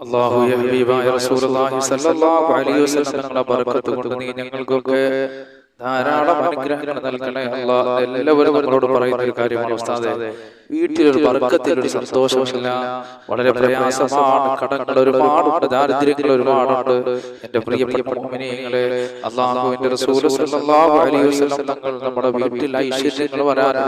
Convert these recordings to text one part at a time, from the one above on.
അള്ളാഹു ഹബീബായ റസൂലുള്ളാഹി സ്വല്ലല്ലാഹു അലൈഹി വസല്ലം തങ്ങളുടെ ബർക്കത്ത് കൊണ്ട് നീ ഞങ്ങൾക്കൊക്കെ ധാരാളം അനുഗ്രഹങ്ങൾ നൽകണേ എല്ലാവരും പറയുന്ന ഒരു കാര്യമാണ് ഉസ്താദെ വീട്ടിലൊരു ബർക്കത്തിലൊരു സന്തോഷമില്ല വളരെ പ്രയാസമാണ് കടങ്ങൾ ഒരുപാടുണ്ട് ദാരിദ്ര്യങ്ങൾ ഒരുപാടുണ്ട്. എന്റെ പ്രിയപ്പെട്ട അള്ളാഹുവിന്റെ തങ്ങൾ നമ്മുടെ വീട്ടിൽ ഐശ്വര്യങ്ങൾ വരാൻ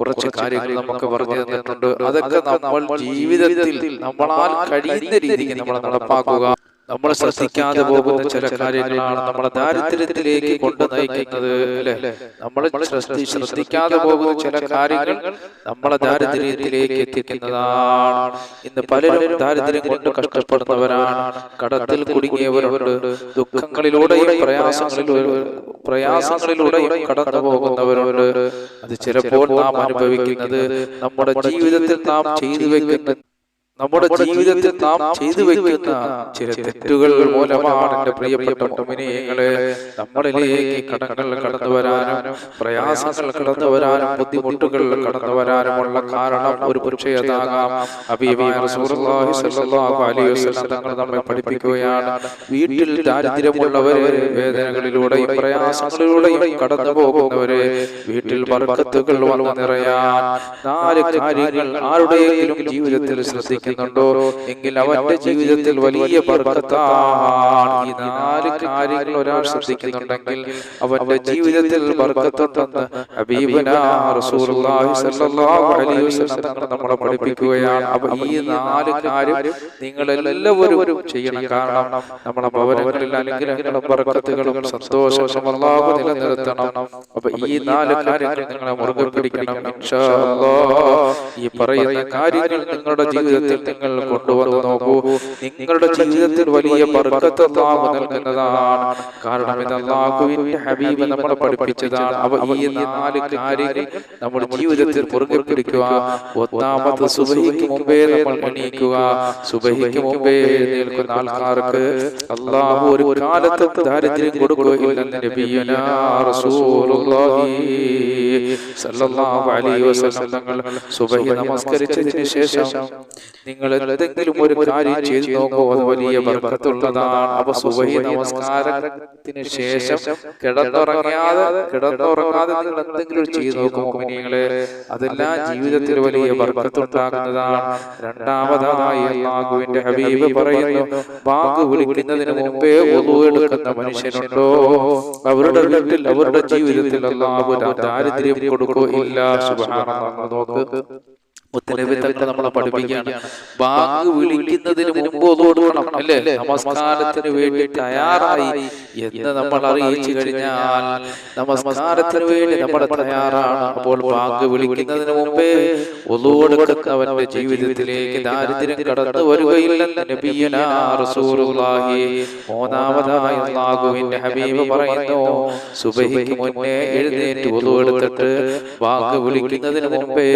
കുറച്ച് കാര്യങ്ങൾ നമുക്ക് പറഞ്ഞു തന്നിട്ടുണ്ട്. അതൊക്കെ നമ്മൾ ജീവിതത്തിൽ നമ്മളാൽ കഴിയുന്ന രീതിക്ക് നമ്മൾ നടപ്പാക്കുക. നമ്മൾ ശ്രദ്ധിക്കാതെ പോകുന്ന ചില കാര്യങ്ങളാണ് നമ്മളെ ദാരിദ്ര്യത്തിലേക്ക് കൊണ്ടു നയിക്കുന്നത് അല്ലെ? നമ്മൾ ശ്രദ്ധി- ശ്രദ്ധിക്കാതെ പോകുന്ന ചില കാര്യങ്ങൾ നമ്മളെ ദാരിദ്ര്യത്തിലേക്ക് എത്തിക്കുന്നതാണ്. ഇന്ന് പലരും ദാരിദ്ര്യം കൊണ്ട് കഷ്ടപ്പെടുന്നവരാണ്. കടത്തിൽ കുടുങ്ങിയവരുണ്ട്. ദുഃഖങ്ങളിലൂടെയും പ്രയാസങ്ങളിലൂടെ പ്രയാസങ്ങളിലൂടെയും കടന്നു പോകുന്നവരുണ്ട് അത് ചിലപ്പോൾ നാം അനുഭവിക്കുന്നത് നമ്മുടെ ജീവിതത്തിൽ നാം ചെയ്തു വെക്കുന്ന നമ്മുടെ ജീവിതത്തിൽ നാം ചെയ്തു വെക്കുന്ന ചില തെറ്റുകൾ മൂലമാണ് എന്റെ പ്രിയപ്പെട്ട മുഅ്മിനീങ്ങളെ നമ്മളിലേക്ക് കടങ്ങൾ കടന്നു വരാനും പ്രയാസങ്ങൾ കടന്നു വരാനും ബുദ്ധിമുട്ടുകൾ കടന്നു വരാനുമുള്ള കാരണം ഒരു പുരുഷയതാകാം തങ്ങൾ നമ്മെ പഠിപ്പിക്കുകയാണ്. വീട്ടിൽ ദാരിദ്ര്യമുള്ളവര് വേദനകളിലൂടെയും പ്രയാസങ്ങളിലൂടെയും കടന്നു പോകുന്നവര് വീട്ടിൽ ബർക്കത്തുകൾ വന്നു നിറയാൻ നാല് കാര്യങ്ങൾ ആരുടെയെങ്കിലും ജീവിതത്തിൽ ശ്രദ്ധിക്കുന്നുണ്ടോ എങ്കിൽ അവന്റെ ജീവിതത്തിൽ വലിയ ബർക്കത്താണ്. ഈ നാല് കാര്യങ്ങൾ ഒരാൾ ശ്രദ്ധിക്കുന്നുണ്ടെങ്കിൽ അവന്റെ ജീവിതത്തിൽ ബർക്കത്തുണ്ടെന്ന് നമ്മളെ പഠിപ്പിക്കുകയാണ്. അപ്പൊ ഈ നാല് കാര്യം നിങ്ങൾ എല്ലാവരും ചെയ്യണം. കാരണം നമ്മുടെ ഭവനങ്ങളിൽ അനുഗ്രഹങ്ങളും ബർക്കത്തുകളും സന്തോഷവും അല്ലാഹു നിലനിർത്തണം. അപ്പൊ ഈ നാല് കാര്യങ്ങൾ നിങ്ങളെ മുറുകെ പിടിക്കണം. ഈ പറയുന്ന കാര്യങ്ങൾ നിങ്ങളുടെ ജീവിതത്തിൽ നിങ്ങൾ കൊണ്ടുവന്ന് നോക്കൂ. നിങ്ങളുടെ ജീവിതത്തിൽ വലിയ ബർക്കത്ത് അള്ളാഹു നൽകുന്നതാണ്. കാരണം ഇത് അള്ളാഹുവിന്റെ ഹബീബ് നമ്മളെ പഠിപ്പിച്ചതാണ്. അവ ഈ നാല് കാര്യങ്ങൾ നമ്മുടെ ജീവിതത്തിൽ മുറുകെ പിടിക്കുക. ഒന്നാമത് സുബഹിക്ക് മുമ്പേ നമ്മൾ എണീക്കുക. സുബഹിക്ക് മുമ്പേ നിൽക്കുന്ന ആൾക്കാർക്ക് അള്ളാഹു ഒരു കാലത്തും ദാരിദ്ര്യം കൊടുക്കുകയില്ലെന്ന് നബിയനാ റസൂലുള്ളാഹി സല്ലല്ലാഹു അലൈഹി വസല്ലം തങ്ങൾ സുബഹി നമസ്കരിച്ചതിന് ശേഷം നിങ്ങൾ എന്തെങ്കിലും ഒരു കാര്യം ചെയ്തു നോക്കോ അത് വലിയ ബർക്കത്തുള്ളതാണ് അപ്പൊ സുബഹി നമസ്കാരത്തിന് ശേഷം കിടന്നുറങ്ങാതെ കിടന്നുറങ്ങാതെ നിങ്ങൾ എന്തെങ്കിലും ചെയ്തു നോക്കോ മോഹിനികളെ അതെല്ലാം ജീവിതത്തിൽ വലിയ ബർക്കത്തുണ്ടാകുന്നതാണ് രണ്ടാമതായി അള്ളാഹുവിന്റെ ഹബീബ് പറയുന്നു ബാങ്ക് വിളിക്കുന്നതിന് മുമ്പേ ഒതു എടുക്കുന്ന മനുഷ്യനുണ്ടോ? അവരുടെ വീട്ടിൽ അവരുടെ ജീവിതത്തിൽ അള്ളാഹു ദാരിദ്ര്യം കൊടുക്കുകയില്ല. നോക്ക്. മുത്തലബി തങ്ങൾ നമ്മളെ പഠിപ്പിക്കുകയാണ്. ബാങ്ക് വിളിക്കുന്നതിന് മുമ്പ് കൊടുക്കണം അല്ലേ? നമസ്കാരത്തിന് വേണ്ടി തയ്യാറായി എന്ന് നമ്മൾ അറിയിച്ചു കഴിഞ്ഞാൽ നമസ്കാരത്തിന് വേണ്ടി നമ്മൾ തയ്യാറാണ്. അപ്പോൾ ബാങ്ക് വിളിക്കുന്നതിന് മുമ്പേ ഒതു കൊടുക്കുന്നവന്റെ ജീവിതത്തിലേക്ക് ദാരിദ്ര്യം കടന്നു വരികയില്ലെന്ന് മൂന്നാമതായി അല്ലാഹുവിന്റെ ഹബീബ് പറയുന്നു സുബഹിക്ക് മുന്നേ എഴുന്നേറ്റ് ഒതു എടുത്തിട്ട് ബാങ്ക് വിളിക്കുന്നതിന് മുമ്പേ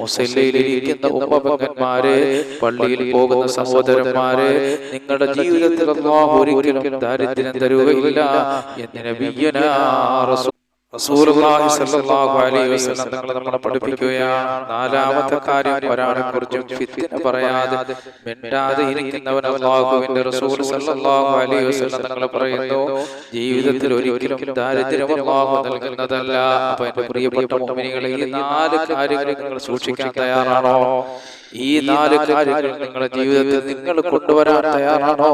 മുസല്ലയിൽ ഇരിക്കുന്ന ഉമ്മപങ്കന്മാരെ പള്ളിയിൽ പോകുന്ന സഹോദരന്മാരെ നിങ്ങളുടെ ജീവിതത്തിൽ ഒരിക്കലും ദാരിദ്ര്യം തരുകയില്ല എന്ന് നബിയനാ റസൂ- തങ്ങൾ നമ്മളെ പഠിപ്പിക്കുകയാണ്. നാലാമത്തെ കാര്യം ഒരാളെ കുറിച്ചും ഫിത്തിന പറയാതെ മിണ്ടാതെ ഇരിക്കുന്നവൻ റസൂൽ സല്ലല്ലാഹു അലൈഹി വസല്ലം തങ്ങൾ പറയുന്നു ജീവിതത്തിൽ ഒരിക്കലും ദാരിദ്ര്യം നൽകുന്നതല്ല. അപ്പൊ എന്റെ പ്രിയപ്പെട്ട ഈ നാല് കാര്യങ്ങൾ നിങ്ങൾ സൂക്ഷിക്കാൻ തയ്യാറാണോ? ഈ നാല് കാര്യങ്ങൾ നിങ്ങളുടെ ജീവിതത്തിൽ നിങ്ങൾ കൊണ്ടുവരാൻ തയ്യാറാണോ?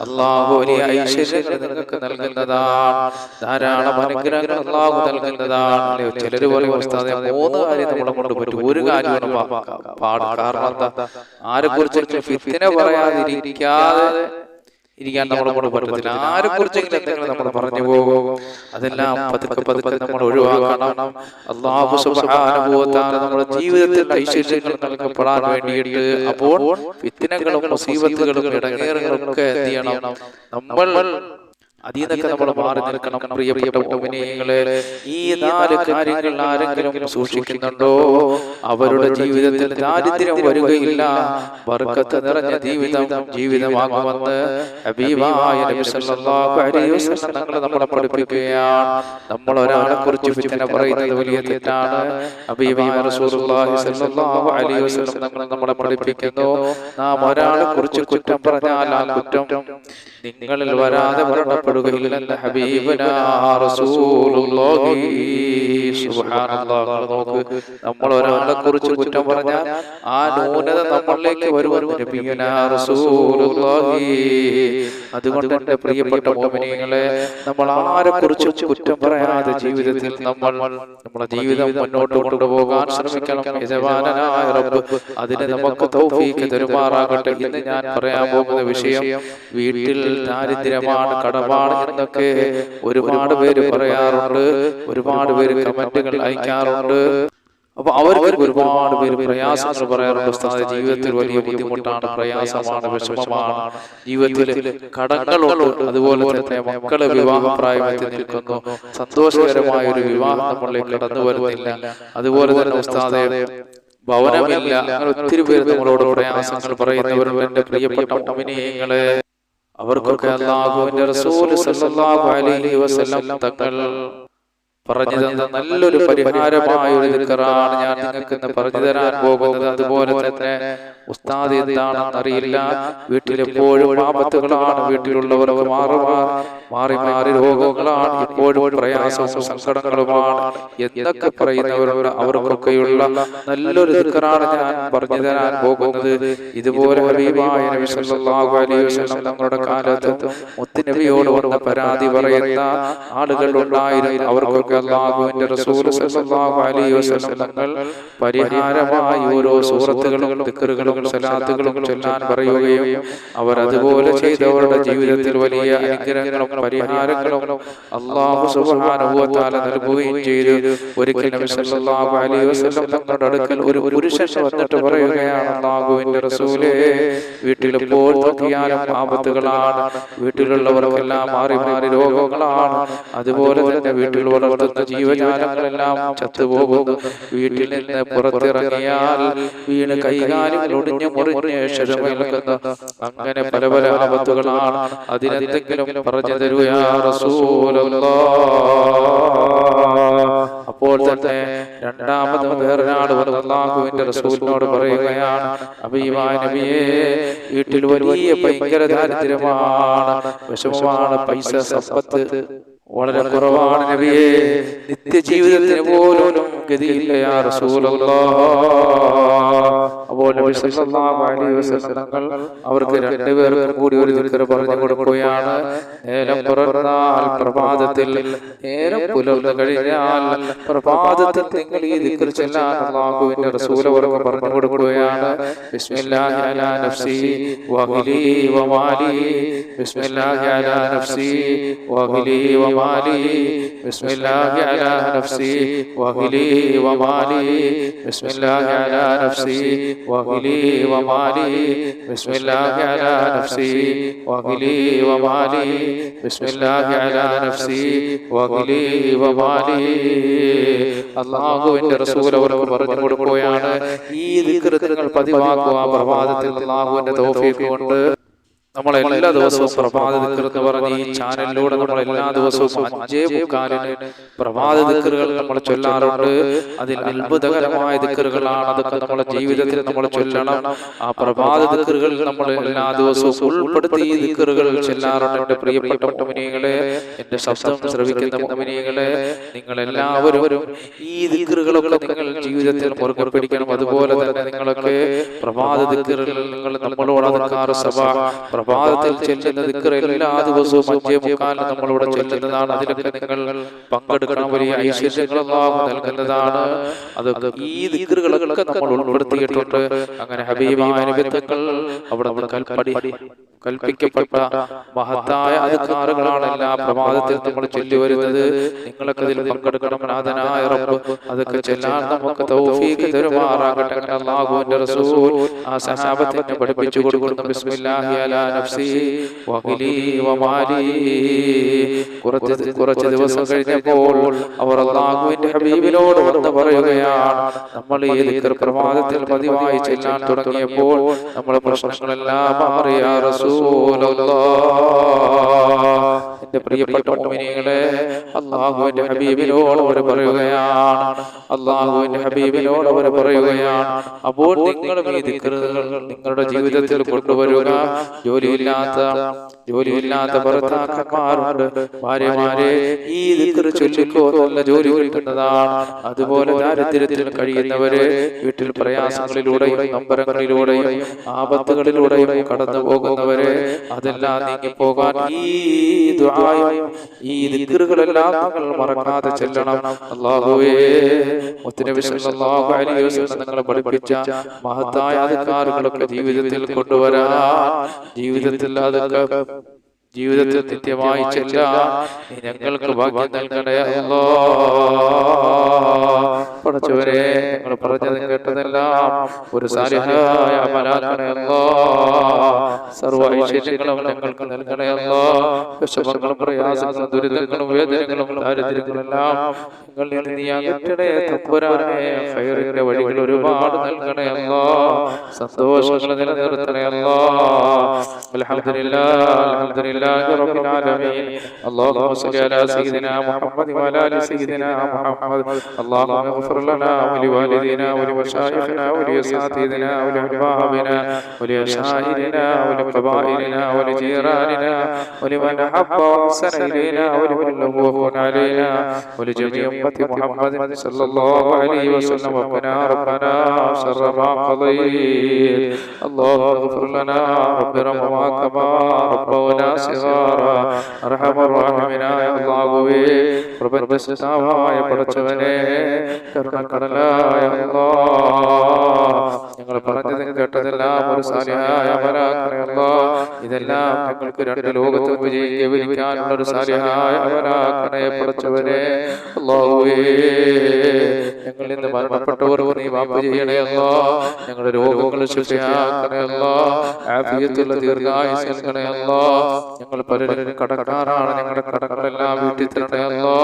അള്ളാഹു വലിയ ഐശ്വര്യങ്ങൾ നിങ്ങൾക്ക് നൽകുന്നതാണ്. ധാരാളം അനുഗ്രഹങ്ങൾ അള്ളാഹു നൽകുന്നതാണ്. ചിലര് പറയും മൂന്ന് കാര്യം നമ്മളെ കൊണ്ട് പറ്റും. ഒരു കാര്യമാണ് പാ- പാട് കാരണം എന്താ ആരെ കുറിച്ച് ഫിത്തിനെ പറയാതിരിക്കാതെ ഇരിക്കാൻ നമ്മളെ കൊണ്ട് പറ്റത്തില്ല. ആരെ കുറിച്ചെങ്കിലും എന്തെങ്കിലും നമ്മൾ പറഞ്ഞു പോകും. അതെല്ലാം പതുക്കെ പതുക്കെ നമ്മൾ ഒഴിവാക്കണം. അള്ളാഹു സുബ്ഹാനഹു വ തആല നമ്മുടെ ജീവിതത്തിൽ ഐശ്വര്യങ്ങൾ നൽകപ്പെടാൻ വേണ്ടിയിട്ട് അപ്പോൾ ഫിത്തിനകളും മുസീബത്തുകളും ഇടങ്ങേറുകളും ഒക്കെ എന്ത് ചെയ്യണം? നമ്മൾ അതിൽ നമ്മൾ മാറി നിൽക്കണം പ്രിയപ്പെട്ട മോമിനിയങ്ങളെ ഈ നാല് കാര്യങ്ങൾ ആരെങ്കിലും സൂക്ഷിക്കുന്നുണ്ടോ? അവരുടെ ജീവിതത്തിൽ ദാരിദ്ര്യം വരികയില്ല. വർക്കത്ത് നിറഞ്ഞ ജീവിതം ജീവിതമാകുമെന്ന് തങ്ങൾ നമ്മളെ പഠിപ്പിക്കുകയാണ്. നമ്മൾ ഒരാളെ കുറിച്ച് ഫിത്തന പറയുന്നത് വലിയ തെറ്റാണ്. നമ്മളെ പഠിപ്പിക്കുന്നു. നാം ഒരാളെ കുറിച്ച് കുറ്റം പറഞ്ഞാൽ ആ കുറ്റം നിങ്ങളിൽ വരാതെ മരണപ്പെടുകയില്ലെന്ന് ഹബീബന റസൂലുള്ളാഹി. നോക്ക് നമ്മൾ ഒരാളെ കുറിച്ച് കുറ്റം പറഞ്ഞാൽ ആ ന്യൂനത നമ്മളിലേക്ക് വരുമെന്ന് അതുകൊണ്ട് എന്റെ പ്രിയപ്പെട്ട മോമിനികളെ നമ്മൾ ആരെ കുറിച്ച് കുറ്റം പറയാതെ ജീവിതത്തിൽ നമ്മൾ നമ്മുടെ ജീവിതം മുന്നോട്ട് കൊണ്ടുപോകാൻ ശ്രമിക്കണം. യജമാനായ റബ്ബ് അതിന് നമുക്ക് തൗഫീക്ക് തരുമാറാകട്ടെ. ഇന്ന് ഞാൻ പറയാൻ പോകുന്ന വിഷയം വീട്ടിൽ ദാരിദ്ര്യമാണ് കടമാണ് എന്നൊക്കെ ഒരുപാട് പേര് പറയാറുണ്ട്. ഒരുപാട് പേര് കമന്റുകൾ അയക്കാറുണ്ട്. അപ്പൊ അവർക്ക് ഒരുപാട് പേര് പ്രയാസങ്ങൾ പറയാറുണ്ട്. ഉസ്താദെ ജീവിതത്തിൽ വലിയ ബുദ്ധിമുട്ടാണ് പ്രയാസമാണ് വിഷമമാണ്. ജീവിതത്തിൽ കടങ്ങളുണ്ട്. അതുപോലെ തന്നെ മക്കളെ വിവാഹ പ്രായത്തിൽ നിൽക്കുന്നു. സന്തോഷകരമായ ഒരു വിവാഹം നമ്മളിൽ കടന്നു വരുന്നില്ല. അതുപോലെ തന്നെ ഉസ്താദെ ഭവനമില്ല. അങ്ങനെ ഒത്തിരി പേര് നമ്മളോട് പ്രയാസങ്ങൾ പറയുന്നവരും എന്റെ പ്രിയപ്പെട്ട അഭിനയങ്ങളെ അവർക്കൊക്കെ അള്ളാഹുവിന്റെ റസൂൽ സല്ലല്ലാഹു അലൈഹി വസല്ലം തങ്ങൾ പറഞ്ഞു തന്ന നല്ലൊരു പരിഹാരമായ ഒരു ദിക്കറാണ് ഞാൻ നിങ്ങൾക്ക് ഇന്ന് പറഞ്ഞു തരാൻ പോകുന്നത്. അതുപോലെ തന്നെ ഉസ്താദ് എന്താണെന്ന് അറിയില്ല. വീട്ടിലെപ്പോഴും ആപത്തുകളാണ്. വീട്ടിലുള്ളവർ മാറി മാറി മാറി രോഗങ്ങളാണ്. എപ്പോഴും പ്രയാസവും സങ്കടങ്ങളുമാണ്. എന്തൊക്കെ പറയുന്നവരോട് അവർക്കൊക്കെയുള്ള നല്ലൊരു ദിക്കറാണ് ഞാൻ പറഞ്ഞു തരാൻ പോകുന്നത്. ഇതുപോലെ ഹബീബായ നബി സല്ലല്ലാഹു അലൈഹി വസല്ലം തങ്ങളുടെ കാലത്ത് മുത്തുനബിയോട് വന്ന പരാതി പറയുന്ന ആളുകൾ ഉണ്ടായിരുന്നു അവർക്കൊക്കെ അള്ളാഹുവിന്റെ റസൂൽ സല്ലല്ലാഹു അലൈഹി വസല്ലം പരിഹാരമായി ഓരോ സൂറത്തുകളും ദിക്റുകളും സലാത്തുകളും ചൊല്ലാൻ പറയുകയും അവർ അതുപോലെ ചെയ്തവരുടെ ജീവിതത്തിൽ വലിയ അനുഗ്രഹങ്ങളും പരിഹാരങ്ങളും അള്ളാഹു സുബ്ഹാനഹു വ തആല നൽകുകയും ചെയ്തു. ഒരിക്കൽ നബി സല്ലല്ലാഹു അലൈഹി വസല്ലം തങ്ങളുടെ അടുക്കൽ ഒരു പുരുഷൻ വന്നിട്ട് പറയുകയാണ് അള്ളാഹുവിന്റെ റസൂലേ വീട്ടിൽ എപ്പോൾ നോക്കിയാലും ആപത്തുകളാണ്. വീട്ടിലുള്ളവർക്കെല്ലാം മാറി മാറി രോഗങ്ങളാണ്. അതുപോലെ തന്നെ വീട്ടിൽ വളർത്തുന്ന ജീവജാലങ്ങളെല്ലാം ചത്തുപോകും വീട്ടിൽ നിന്ന് പുറത്തിറങ്ങിയാൽ വീണ് കൈകാലുകൾ ഒടിഞ്ഞു മുറിഞ്ഞ് അങ്ങനെ പല പല ആപത്തുകളാണ് അതിനെന്തെങ്കിലും പറഞ്ഞു തരൂ യാ റസൂലല്ലാഹ് അപ്പോൾ തന്നെ രണ്ടാമത് വേറൊരാൾ അള്ളാഹുവിന്റെ റസൂലിനോട് പറയുകയാണ് അബീവായ നബിയെ വീട്ടിൽ വലിയ ഭയങ്കര ദാരിദ്ര്യമാണ്. വിഷമമാണ്. പൈസ സമ്പത്ത് വളരെ കുറവാണ് നബിയെ. നിത്യജീവിതത്തിന് പോലും ഗതിയില്ല യാ അപ്പോൾ നബി സല്ലല്ലാഹു അലൈഹി വസല്ലം അവർക്ക് രണ്ടുപേർക്കും കൂടി ഒരു ദിക്ർ പറഞ്ഞു കൊടുക്കുകയാണ്. നേരം പുലർന്നാൽ പ്രഭാതത്തിൽ നേരം പുലർന്നു കഴിഞ്ഞാൽ പ്രഭാതത്തിൽ നിങ്ങൾ ഈ ദിക്ർ ചൊല്ലാൻ അല്ലാഹുവിന്റെ റസൂൽ അവർക്ക് പറഞ്ഞു കൊടുക്കുകയാണ്. ബിസ്മില്ലാഹി അലാ നഫ്സി വഅഹ്ലി വമാലി ബിസ്മില്ലാഹി അലാ നഫ്സി വഅഹ്ലി വമാലി ബിസ്മില്ലാഹി അലാ നഫ്സി വഅഹ്ലി വമാലി ബിസ്മില്ലാഹി അലാ നഫ്സി وأهلي ومالي بسم الله على نفسي وأهلي ومالي بسم الله على نفسي وأهلي ومالي അള്ളാഹുവിന്റെ റസൂൽ അവർക്ക് പറഞ്ഞു കൊടുക്കുകയാണ് ഈ ദിക്ർ പതിവാക്കുക പ്രഭാതത്തിൽ അള്ളാഹുവിന്റെ തൗഫീഖ് കൊണ്ട് നമ്മൾ എല്ലാ ദിവസവും പ്രഭാത ദിക്കർ എന്ന് പറഞ്ഞ ഈ ചാനലിലൂടെ നമ്മൾ എല്ലാ ദിവസവും അഞ്ചേ മുക്കാലിന് പ്രഭാത ദിക്കറുകൾ നമ്മൾ ചൊല്ലാറുണ്ട്. അതിൽ അത്ഭുതകരമായ ദിക്കറുകളാണ് അതൊക്കെ നമ്മുടെ ജീവിതത്തിൽ നമ്മൾ ചൊല്ലണം. ആ പ്രഭാത ദിക്കറുകൾ നമ്മൾ എല്ലാ ദിവസവും ഉൾപ്പെടുത്തി ഈ ദിക്കറുകൾ ചൊല്ലാറുണ്ട്. പ്രിയപ്പെട്ട മുമിനികളെ എന്റെ ശബ്ദം ശ്രവിക്കുന്ന മുമിനികളെ നിങ്ങൾ എല്ലാവരും ഈ ദിക്കറുകളൊക്കെ നിങ്ങൾ ജീവിതത്തിൽ മുറുകെ പിടിക്കണം അതുപോലെ തന്നെ നിങ്ങളൊക്കെ പ്രഭാത ദിക്കറുകൾ നിങ്ങൾ നമ്മളോട് സഭ പ്രഭാതത്തിൽ ചെല്ലുന്ന ദിക്കർ എല്ലാ ദിവസവും അഞ്ചേ മുക്കാലിന് നമ്മളിവിടെ ചെല്ലുന്നതാണ് അതിലൊക്കെ നിങ്ങൾ പങ്കെടുക്കണം വലിയ ഐശ്വര്യങ്ങൾ അല്ലാഹു നൽകുന്നതാണ്. അത് ഈ ദിക്കറുകളൊക്കെ നമ്മൾ ഉൾപ്പെടുത്തിയിട്ടുണ്ട്. അങ്ങനെ ഹബീബായ നിബിധങ്ങൾ അവിടെ നമ്മൾ കൽപ്പടി കൽപ്പിക്കപ്പെട്ട മഹത്തായ അധികാരങ്ങളാണ് എല്ലാ പ്രഭാതത്തിൽ നമ്മൾ ചൊല്ലി വരുന്നത്. നിങ്ങളൊക്കെ ഇതിൽ പങ്കെടുക്കണം. നാഥനായ റബ്ബ്. അതൊക്കെ ചെല്ലാൻ നമുക്ക് തൗഫീഖ് തരുമാറാകട്ടെ. അങ്ങനെ അല്ലാഹുവിന്റെ റസൂൽ ആ സഹാബത്തിനെ പഠിപ്പിച്ചു കൊടുക്കുന്ന ബിസ്മില്ലാഹി അലാ നഫ്സി വഖിലി വമാലി. കുറച്ച് കുറച്ച് ദിവസം കഴിഞ്ഞപ്പോൾ അവർ അല്ലാഹുവിന്റെ ഹബീബിനോട് വന്ന് പറയുകയാണ് നമ്മൾ ഈ ദിക്ർ പ്രഭാതത്തിൽ പതിവായി ചെല്ലാൻ തുടങ്ങിയപ്പോൾ നമ്മുടെ പ്രശ്നങ്ങളെല്ലാം മാറിയ എന്റെ പ്രിയപ്പെട്ട മോമിനികളെ അള്ളാഹുവിന്റെ ഹബീബിനോട് അവർ പറയുകയാണ് അള്ളാഹുവിന്റെ ഹബീബിനോട് അവർ പറയുകയാണ് അപ്പോൾ നിങ്ങൾ ഈ ദിക്റുകൾ നിങ്ങളുടെ ജീവിതത്തിൽ കൊണ്ടുവരിക ജോലിയില്ലാത്ത ജോലിയില്ലാത്ത ഭർത്താക്കന്മാരുണ്ട്. ഭാര്യമാരെ ഈ ചൊല്ലിക്കോ നല്ല ജോലി കിട്ടുന്നതാണ്. അതുപോലെ ദാരിദ്ര്യത്തിൽ കഴിയുന്നവര് വീട്ടിൽ പ്രയാസങ്ങളിലൂടെയും നമ്പരങ്ങളിലൂടെയും ആപത്തുകളിലൂടെയും കടന്നു പോകുന്നവര് അതെല്ലാം നീങ്ങിപ്പോകാൻ ഈ ദുആയും ഈ ദിക്റുകളെല്ലാം നിങ്ങൾ മറക്കാതെ ചെല്ലണം. അല്ലാഹുവേ മുത്തനബി സല്ലല്ലാഹു അലൈഹി വസല്ലം നിങ്ങളെ പഠിപ്പിച്ച മഹത്തായ അധികാരങ്ങളൊക്കെ ജീവിതത്തിൽ കൊണ്ടുവരാൻ ജീവിതത്തിൽ ജീവിതത്തിൽ നിത്യമായി ചെല്ലാൻ ഞങ്ങൾക്ക് ഭാഗ്യം നൽകണേ അല്ലോ. പഠിച്ചവരെ നിങ്ങൾ പറഞ്ഞത് കേട്ടതെല്ലാം ഒരു സാലിഹായ മലാകണയല്ലോ സർവ ഐശ്വര്യങ്ങളും ഞങ്ങൾക്ക് നൽകണേ അല്ലോ. വിഷമങ്ങളും പ്രയാസങ്ങളും ദുരിതങ്ങളും വേദനകളും ദാരിദ്ര്യങ്ങളെല്ലാം ഞങ്ങളിൽ നീ അകറ്റണേ തമ്പുരാനെ ഫയറിന്റെ വഴികൾ ഒരുപാട് നൽകണയല്ലോ സന്തോഷങ്ങൾ നിലനിർത്തണയല്ലോ അലഹദില്ല അൽഹംദുലില്ലാ. لله رب العالمين اللهم صل على سيدنا محمد وعلى ال سيدنا محمد اللهم اغفر لنا ولوالدينا ولمشايخنا ولاساتذتنا ولحبابنا ولاشعائرنا ولقبائلنا ولجيراننا ولمن احب واحسن الينا ولمن هو علينا ولجميع امه محمد صلى الله عليه وسلم ربنا ربنا شر ما قضيت اللهم اغفر لنا ربنا وما كما ربونا അർഹമറാഹിമിനായാകുവേ പ്രപഞ്ചസ്ഥാവായ പടച്ചവനെ കരുണക്കടലായ ഞങ്ങൾ പറഞ്ഞത് കേട്ടതെല്ലാം ഒരു സാലിഹായ അമരാക്കറയല്ലോ ഇതെല്ലാം ഞങ്ങൾക്ക് രണ്ട് ലോകത്ത് വിജയിക്കാനുള്ള ഒരു സാലിഹായ അമരാക്കറയെ പടച്ചവനെ. ഞങ്ങൾ ഇന്ന് മരണപ്പെട്ടവർ നീ വാപ്പ് ചെയ്യണയല്ലോ ഞങ്ങളുടെ രോഗങ്ങൾ ശിക്ഷയാക്കണയല്ലോ ആഫിയത്തുള്ള ദീർഘായുസ് നൽകണയല്ലോ ഞങ്ങൾ പലരും കടക്കാരാണ്. ഞങ്ങളുടെ കടങ്ങളെല്ലാം വീട്ടിൽ തരണയല്ലോ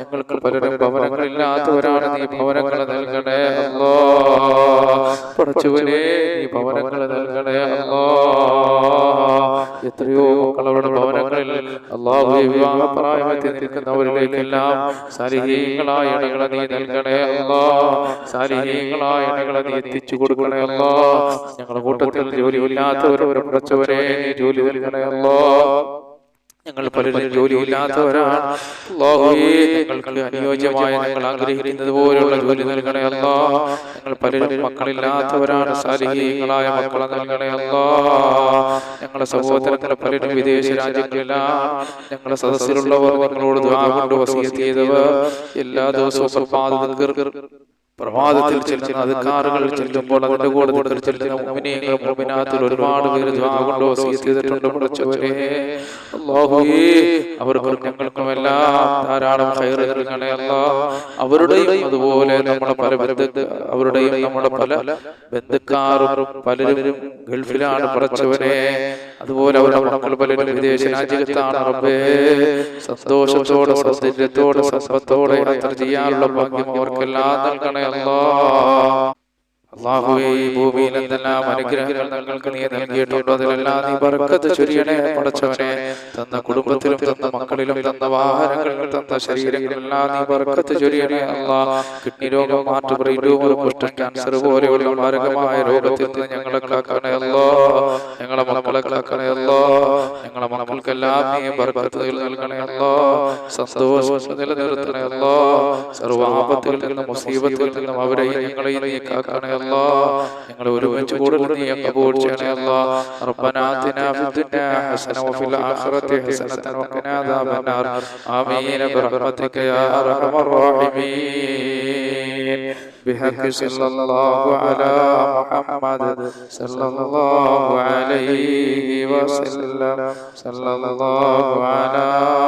ഞങ്ങൾക്ക് പലരും ഭവനങ്ങളില്ലാത്തവരാണ്. നീ ഭവനങ്ങൾ നൽകണേ അല്ലോ. പഠിച്ചുവരേ നീ ഭവനങ്ങൾ നൽകണേ അല്ലോ. എത്രയോ മക്കളവരുടെ ഭവനങ്ങളിൽ അള്ളാഹു വിവാഹ പ്രായമെത്തി നിൽക്കുന്നവരിലേക്കെല്ലാം സാലിഹീങ്ങളായ ഇണകളെ നീ നൽകണേ അല്ലാ. സാലിഹീങ്ങളായ ഇണകളെ നീ എത്തിച്ചു കൊടുക്കണേ അല്ലാ. ഞങ്ങളുടെ കൂട്ടത്തിൽ ജോലിയില്ലാത്തവരോട് പടച്ചവനെ നീ ജോലി നൽകണേ അല്ലോ. ഞങ്ങൾ പലരും ജോലിയില്ലാത്തവരാണ്. ഞങ്ങൾക്ക് അനുയോജ്യമായ ഞങ്ങൾ ആഗ്രഹിക്കുന്നത് പോലെയുള്ള ജോലി നൽകണേ അല്ലാ. ഞങ്ങൾ പലരും മക്കളില്ലാത്തവരാണ്. സാലിഹീങ്ങളായ മക്കളെ നൽകണേ അല്ലാ. ഞങ്ങളുടെ സഹോദരങ്ങൾ പലരും വിദേശ രാജ്യങ്ങളിലാണ്. ഞങ്ങളുടെ സദസ്സിലുള്ളവർ ഞങ്ങളോട് കൊണ്ട് ചെയ്തവർ എല്ലാ ദിവസവും പ്രഭാതത്തിൽ ചെല്ലുന്ന അധികാറുകൾ ചെല്ലുമ്പോൾ അതിന്റെ കൂടെ കൂടെ ചെല്ലുന്ന മുഅ്മിനാത്തിൽ ഒരുപാട് പേര് വസീയത്ത് ചെയ്തിട്ടുണ്ട് പഠിച്ചവരെ അല്ലാഹുവേ അവർക്കും ഞങ്ങൾക്കും എല്ലാം ധാരാളം നൽകണേ അല്ലാ അവരുടെയും അതുപോലെ നമ്മുടെ പല ബന്ധു അവരുടെയും നമ്മുടെ പല ബന്ധുക്കാരും പലരും ഗൾഫിലാണ് പഠിച്ചവരെ അതുപോലെ മക്കൾ വിദേശ രാജ്യത്താണ് റബ്ബേ. സന്തോഷത്തോടെ ചെയ്യാനുള്ള ഭാഗ്യം അവർക്കെല്ലാം നൽകണേ അള്ളാഹുവേ ഈ ഭൂമിയിൽ എന്തെല്ലാം അനുഗ്രഹങ്ങൾ തങ്ങൾക്ക് നീ നൽകിയിട്ടുണ്ടോ? അതിലെല്ലാം നീ ബർക്കത്ത് ചൊരിയണേ പടച്ചവനെ തന്ന കുടുംബത്തിലും തന്ന മക്കളിലും തന്ന വാഹനങ്ങളിലും തന്ന ശരീരങ്ങളിലെല്ലാം നീ ബർക്കത്ത് ചൊരിയണേ അല്ലാ. കിഡ്നി രോഗം മാറ്റു ബ്രെയിൻ ട്യൂമർ കുഷ്ഠ ക്യാൻസർ പോലെയുള്ള മാരകമായ രോഗത്തിൽ നിന്ന് ഞങ്ങളെ കാക്കണേ അല്ലോ. ഞങ്ങളെ മക്കളെ കാക്കണേ അല്ലോ. ഞങ്ങളെ മക്കൾക്കെല്ലാം നീ ബർക്കത്ത് നൽകണേ അല്ലോ. സന്തോഷം നിലനിർത്തണേ അല്ലോ. സർവാപത്തിൽ നിന്നും മുസീബത്തിൽ നിന്നും അവരെയും ഞങ്ങളെ നീ കാക്കണേ الله ربنا آتنا في الدنيا حسنة وفي الآخرة حسنة وقنا عذاب النار آمين برحمتك يا أرحم الراحمين بحق صلى الله على محمد صلى الله عليه وسلم صلى الله على محمد